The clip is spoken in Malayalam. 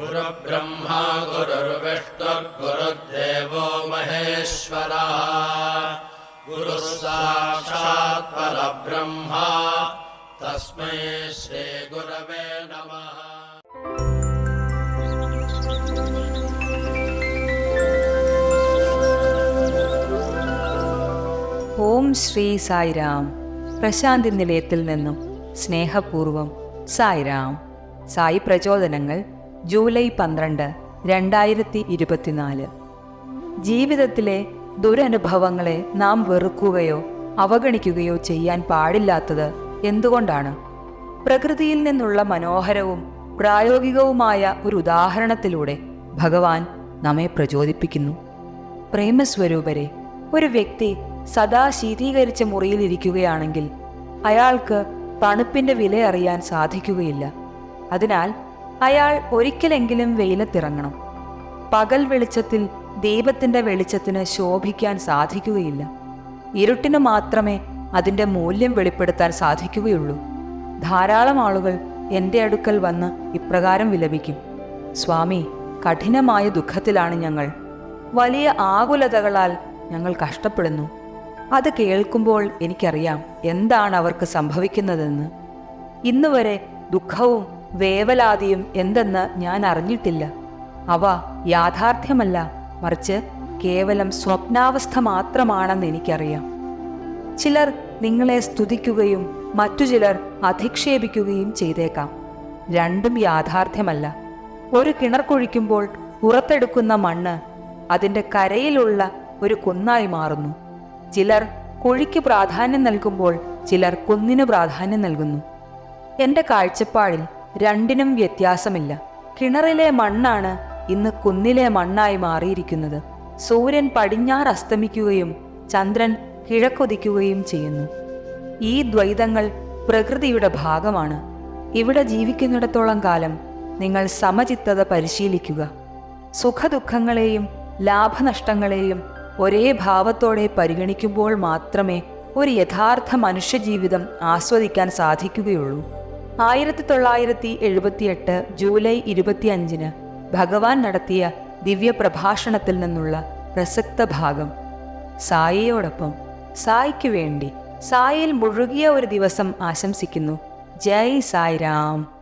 गुरुर्ब्रह्मा गुरुर्विष्णुर्गुरुर्देवो महेश्वरः गुरुः साक्षात् परब्रह्मा तस्मै श्रीगुरवे नमः ഓം ശ്രീ സായിരാം പ്രശാന്തി നിലയത്തിൽ നിന്നും സ്നേഹപൂർവം സായിരാം സായി പ്രചോദനങ്ങൾ ജൂലൈ പന്ത്രണ്ട് രണ്ടായിരത്തി ഇരുപത്തിനാല് ജീവിതത്തിലെ ദുരനുഭവങ്ങളെ നാം വെറുക്കുകയോ അവഗണിക്കുകയോ ചെയ്യാൻ പാടില്ലാത്തത് എന്തുകൊണ്ടാണ്? പ്രകൃതിയിൽ നിന്നുള്ള മനോഹരവും പ്രായോഗികവുമായ ഒരു ഉദാഹരണത്തിലൂടെ ഭഗവാൻ നമ്മെ പ്രചോദിപ്പിക്കുന്നു. പ്രേമസ്വരൂപരെ ഒരു വ്യക്തി സദാ ശീതീകരിച്ച മുറിയിലിരിക്കുകയാണെങ്കിൽ അയാൾക്ക് തണുപ്പിന്റെ വില അറിയാൻ സാധിക്കുകയില്ല. അതിനാൽ അയാൾ ഒരിക്കലെങ്കിലും വെയിലത്തിറങ്ങണം. പകൽ വെളിച്ചത്തിൽ ദീപത്തിന്റെ വെളിച്ചത്തിന് ശോഭിക്കാൻ സാധിക്കുകയില്ല. ഇരുട്ടിന് മാത്രമേ അതിന്റെ മൂല്യം വെളിപ്പെടുത്താൻ സാധിക്കുകയുള്ളൂ. ധാരാളം ആളുകൾ എന്റെ അടുക്കൽ വന്ന് ഇപ്രകാരം വിലപിക്കും. സ്വാമി കഠിനമായ ദുഃഖത്തിലാണ് ഞങ്ങൾ. വലിയ ആകുലതകളാൽ ഞങ്ങൾ കഷ്ടപ്പെടുന്നു. അത് കേൾക്കുമ്പോൾ എനിക്കറിയാം എന്താണ് അവർക്ക് സംഭവിക്കുന്നതെന്ന്. ഇന്നുവരെ ദുഃഖവും വേവലാതിയും എന്തെന്ന് ഞാൻ അറിഞ്ഞിട്ടില്ല. അവ യാഥാർത്ഥ്യമല്ല മറിച്ച് കേവലം സ്വപ്നാവസ്ഥ മാത്രമാണെന്ന് എനിക്കറിയാം. ചിലർ നിങ്ങളെ സ്തുതിക്കുകയും മറ്റു ചിലർ അധിക്ഷേപിക്കുകയും ചെയ്തേക്കാം. രണ്ടും യാഥാർത്ഥ്യമല്ല. ഒരു കിണർ കുഴിക്കുമ്പോൾ പുറത്തെടുക്കുന്ന മണ്ണ് അതിന്റെ കരയിലുള്ള ഒരു കുന്നായി മാറുന്നു. ചിലർ കുഴിക്ക് പ്രാധാന്യം നൽകുമ്പോൾ ചിലർ കുന്നിന് പ്രാധാന്യം നൽകുന്നു. എന്റെ കാഴ്ചപ്പാടിൽ രണ്ടിനും വ്യത്യാസമില്ല. കിണറിലെ മണ്ണാണ് ഇന്ന് കുന്നിലെ മണ്ണായി മാറിയിരിക്കുന്നത്. സൂര്യൻ പടിഞ്ഞാറ് അസ്തമിക്കുകയും ചന്ദ്രൻ കിഴക്കൊതിക്കുകയും ചെയ്യുന്നു. ഈ ദ്വൈതങ്ങൾ പ്രകൃതിയുടെ ഭാഗമാണ്. ഇവിടെ ജീവിക്കുന്നിടത്തോളം കാലം നിങ്ങൾ സമചിത്തത പരിശീലിക്കുക. സുഖദുഃഖങ്ങളെയും ലാഭനഷ്ടങ്ങളെയും ഒരേ ഭാവത്തോടെ പരിഗണിക്കുമ്പോൾ മാത്രമേ ഒരു യഥാർത്ഥ മനുഷ്യജീവിതം ആസ്വദിക്കാൻ സാധിക്കുകയുള്ളൂ. ആയിരത്തി തൊള്ളായിരത്തി എഴുപത്തിയെട്ട് ജൂലൈ ഇരുപത്തിയഞ്ചിന് ഭഗവാൻ നടത്തിയ ദിവ്യപ്രഭാഷണത്തിൽ നിന്നുള്ള പ്രസക്ത ഭാഗം. സായിയോടൊപ്പം സായിക്ക് വേണ്ടി സായിൽ മുഴുകിയ ഒരു ദിവസം ആശംസിക്കുന്നു. ജയ് സായിരാം.